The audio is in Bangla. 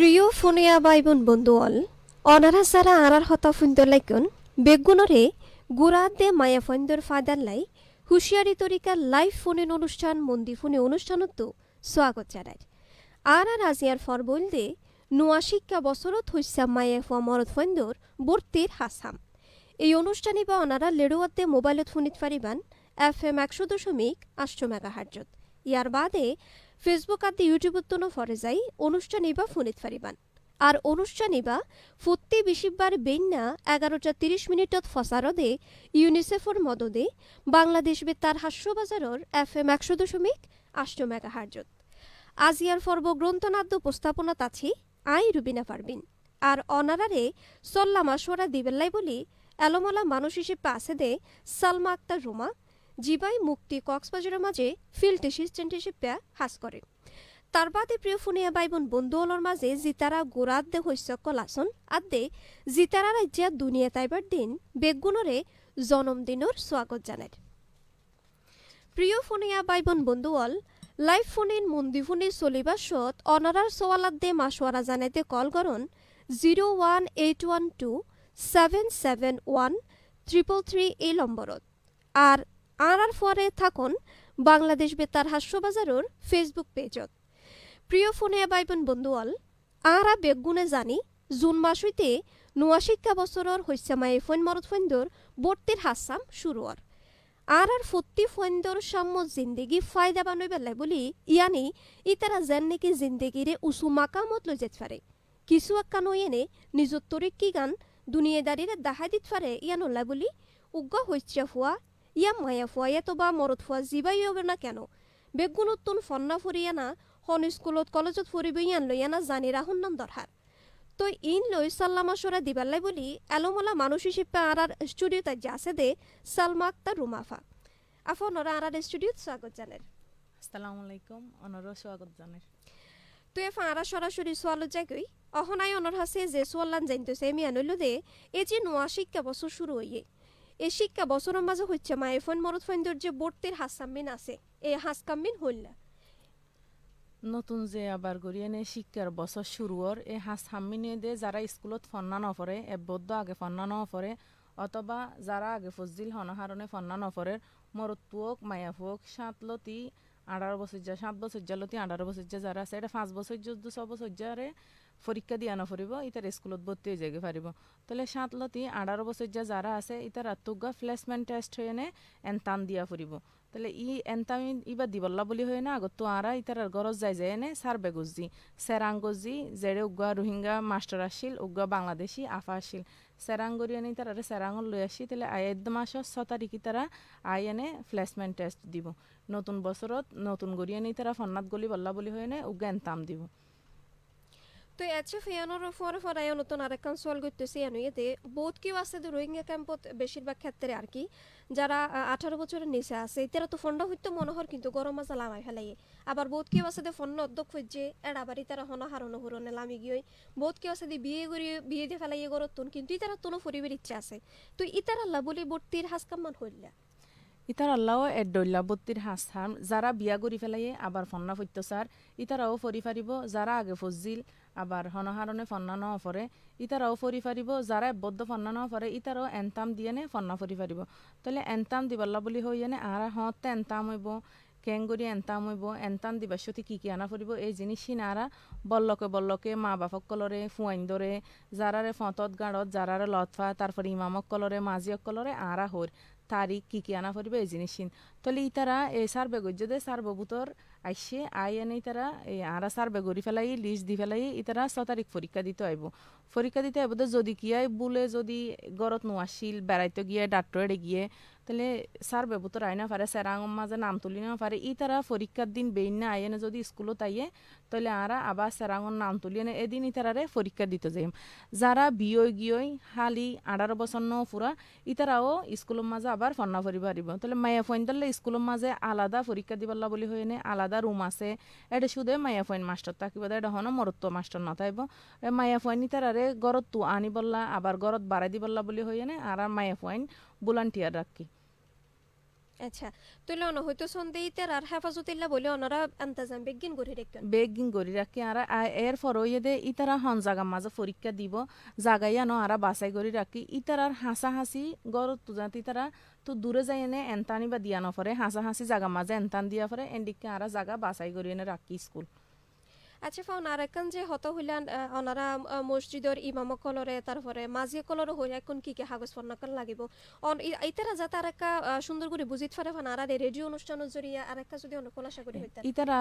প্রিয় ফোনিয়া বাইবন বন্ধু অল অনারা সারা আরার হতা ফুন্দর লাইকন বেগুনরে গুড়াত দে মায়া ফন্দর ফাদার লাই হুঁশিয়ারি তরিকার লাইভ ফোনের অনুষ্ঠান, মন্দি ফোনে অনুষ্ঠানত স্বাগত জানায়। আর আর আজিয়ার ফরবইল দে নোয়া শিক্ষা বছরত হইসা মায়া ফুয়া মরত ফন্দর বর্তির হাসাম এই অনুষ্ঠানে বা অনারা লেড়ুয়াতে মোবাইলত ফোনিত ফারিবান এফ এম একশো দশমিক আষ্ট মেগা হার্জত ইয়ার বাদে ফেসবুক আদি ইউটিউবত তোনো ফরে যাই, অনুষ্ঠান ইবা ফোনিত ফারিবান। আর অনুষ্ঠান ইবা ফত্তি বিশিববার বেন্যা এগারোটা তিরিশ মিনিটত ফসারদে, ইউনিসেফর মদদে বাংলাদেশ বেতার হাস্যবাজারর এফ এম একশো দশমিক আষ্ট মেগা হার্জত আজিয়ার পর্ব গ্রন্থনাদ্য উপস্থাপনাত আছি আই রুবিনা পারবিন আর অনারারে সল্লা মাসোয়ারা দিবেল্লাই বলি এলোমলা মানুষ হিসেবে আছে দে সালমা আক্তার রোমা জিবাই মুক্তি কক্সবাজারের মাঝে ফিল্ড অ্যাসিস্ট্যান্ট হিসেবে হাস করে। তার বাদে প্রিয় ফোনিয়া বাইবন বন্ধু অলর মাঝে জিতারা গোড়াত দে হইস কলাসন। আদে জিতারা রাজ্যা দুনিয়া তাইবার দিন বেগুনরে জন্মদিনর স্বাগত জানায়। প্রিয় ফোনিয়া বাইবন বন্ধু অল লাইভ ফোনিন মন্দি ফোনে চলিবার সত অনারার সোয়ালাত দে মাসোয়ারা জানাইতে কল করন zero one eight one two seven seven one triple three এই নম্বরত। আর আর ফরে থাকুন বাংলাদেশ বেতার হাস্যবাজারর ফেসবুক পেজত। প্রিয় ফোনে বাইবেন বন্ধুয়াল, আরা বেগুনে জানি, জুন মাস হইতে নোয়া শিক্ষা বছরর হৈসামাই ফৈন মরত ফৈন্দর বর্তির হাসাম শুরুয়ার। আর আর ফত্তি ফৈন্দর সাম্য জিন্দেগি ফায়দা বানই বেলাই বলি, ইয়ানি ইতারা যেন নাকি জিন্দেগিরে উসু মাকামত লৈ যেতে পারে কিছু একটা নই এনে নিজর তরিক কি গান দুনিয়াদারিরে দাহাই দিত পারে ইয়ান ওল্লাই বলি উগ্র হৈছা ফুয়া ইয়া মায়া ফুয়া ইয়া তো বা মরত ফুয়া জিবাই হবে না কেন? বেগুনত তুন ফন্না ফুরিয়া না হন স্কুলত কলেজত ফুরিব ইয়ান লইয়া না জানি রাহুন নাম দরহার। তো ইন লই সাল্লামা সরা দিবাল্লাই বলি এলোমলা মানুষ হিসেবে আর আর স্টুডিও তাই আছে দে সালমা আক্তার রুমাফা আফন ওরা আর আর স্টুডিওত স্বাগত জানের আসসালামু আলাইকুম অনরও স্বাগত জানাই তুই এফা আরা সরাসরি সোয়ালো যাগই অহনাই অনর হাসে যে সোয়াল্লান জানতেছে আমি আনইল দে এই যে নোয়া শিক্ষা বছর শুরু হইয়ে এই শিক্ষা বছরের মাঝে হচ্ছে মা, এফন মরত ফৈন্দর যে হাসাম্মিন আছে, এই হাসকাম্মিন হইলা। নতুন যে আবার গড়িয়ে শিক্ষার বছর শুরুর এই হাঁস হামিনে দে যারা স্কুলত ফন্না নফরে এবদ্ধ আগে ফন্না নফরে অথবা যারা আগে ফজিল হনহারণে ফন্না নফরে মরতুয়ক মায়াফুয়ক সাতলতি আঠারো বছর যা, সাত বছর জালতি আঠারো বছর যা যারা আছে, এটা পাঁচ বছর যুদ্ধ ছ বছর যারে পরীক্ষা দিয়া নফরিব ইতার স্কুলত ভর্তি হয়ে যাগে পারিব তাহলে সাতলতি আঠারো বছর যা যারা আছে ইতার আত্মজ্ঞা প্লেসমেন্ট টেস্ট হয়ে এনে এনতান দিয়া ফুরিব তাহলে ই এনতামি ইবা দিবল্লা বুলি হয়ে না আগত আরা ইতার গরজ যাই যায় এনে সার্বে গজি সেরাঙ্গজি জেড়ে উগা রোহিঙ্গা মাস্টার আসিল উগা বাংলাদেশি আফা আসিল সেরাঙ্গরি এনে তারা সেরাঙ্গল লই আসি তাহলে আয়েদ মাসর ছ তারিখে তারা আই এনে প্লেসমেন্ট টেস্ট দিব। নতুন বছরত নতুন গড়ি এনে তারা ফন্নাত গলি বল্লা বুলি হয়ে এনে উগা এনতাম দিব। তো এছে ফিয়ানোর ফরে ফরাই নতুন আরেকখান সোয়াল করতেছি এনো এতে বহুত কেউ আছে যে রোহিঙ্গা ক্যাম্পত বেশিরভাগ ক্ষেত্রে আর কি। যারা আঠারো বছরের নিচে আছে তারা তো ফন্ডা হইতে মনোহর কিন্তু গরম মাজা লামাই ফেলাই আবার বহুত কেউ আছে যে ফন্ড অধ্যক্ষ হচ্ছে এড়া বাড়ি তারা হনা হুরনে লামি গিয়ে বহুত কেউ আছে যে বিয়ে করি বিয়ে দিয়ে ফেলাই গরত তুন, কিন্তু ইতারা তোনো ফরিবের ইচ্ছা আছে। তো ইতার আল্লাহ বলি বর্তির হাসকাম্মান হইলা ইতার আল্লাহ এডল্লা বত্তির হাঁস হাম যারা বিয়া করি ফেলাইয়ে আবার ফন্না ফত্যচার ইতারাও ফরি ফারিব যারা আগে ফজিল আবার হনহারণে ফন্না ন ফরে ইতারাও ফরি ফারিব যারা বদ্ধ ফন্না ন ফরে ইতারাও এনতাম দিয়ে নে ফন্না ফরি ফারিব তাহলে এনতাম দিবাল্লা বুলি হইয়ে নে আর হতে এনতাম হইব। কেংগরি এনতাম হইব এনতাম দিবার সতি কি কি আনা ফুরিব এই জিনিস নারা বল্লকে বল্লকে মা বাপক কলরে ফুয়াইন দরে যারারে ফতত গাড়ত যারারে লতফা তারপরে ইমামক কলরে মাজিয়ক কলরে আরা হর তারিখ কি কি আনা ফুরিব এই জিনিস তাহলে ইতারা এই সার্বে গজ্যদে সার্বভূতর আইসে আই এনে তারা এই আরা সার্বে গড়ি ফেলাই লিস্ট দি ফেলাই ইতারা ছ তারিখ পরীক্ষা দিতে আইব। পরীক্ষা দিতে আইব যদি কিয়াই বুলে যদি গরত নোয়াশিল বেড়াইতে গিয়ে ডাক্তরে গিয়ে তাহলে স্যার সার্বে ভূতর আইনা পারে সেরাং মাঝে নাম তুলি না পারে ই তারা পরীক্ষার দিন বেইন না আইনে যদি স্কুলত আইয়ে তাহলে আরা আবার সেরাঙর নাম তুলি এনে এদিন ইতারারে পরীক্ষা দিতে যাই যারা বিয়ই গিয়ই হালি আঠারো বছর ন ফুরা ইতারাও স্কুলের মাঝে আবার ফন্না পারিব তাহলে মায়া ফইন দিলে স্কুলের মাঝে আলাদা পরীক্ষা দিবাল্লা বলি হয়ে নে আলাদা রুম আছে এটা শুধু মায়া ফইন মাস্টার থাকিব এটা হন মরত্ব মাস্টার না নথাইব মায়া ফইন ইতারারে গরত তু আনি বললা আবার গরত বাড়াই দিবল্লা বলি হয়ে নে আর মায়া ফইন বুলান্টিয়ার রাখি আচ্ছা তুলে অন হয়তো সন্দেহ ইতার আর হেফাজতুল্লাহ বলে অনরা আন্তাজাম বেগিন গড়ি রাখেন বেগিন গড়ি রাখি, আর এর ফরয়ে দে, ইতারা হন জাগা মাঝে পরীক্ষা দিব, জাগাই ন আর বাসাই গড়ি রাখি। ইতারার হাসা হাসি গরত তুজাত ইতারা তো দূরে যাই এনে এনতানি বা দিয়া নফরে হাসা হাসি জাগা মাঝে এনতান দিয়া ফরে এন্ডিকে আর জাগা বাসাই গড়ি এনে রাখি স্কুল। আচ্ছা ফাউন আর একখান যে হত হইলান ওনারা মসজিদর ইমাম কলরে তারপরে মাঝে কলরে হই এখন কি কি কাগজ পন্নাকাল লাগিব। অন ইতারা যাতে আর একটা সুন্দর করে বুঝিত ফারে ফান আর রেডিও অনুষ্ঠানের জরিয়া আর একটা যদি অনুকূল আশা করি ইতারা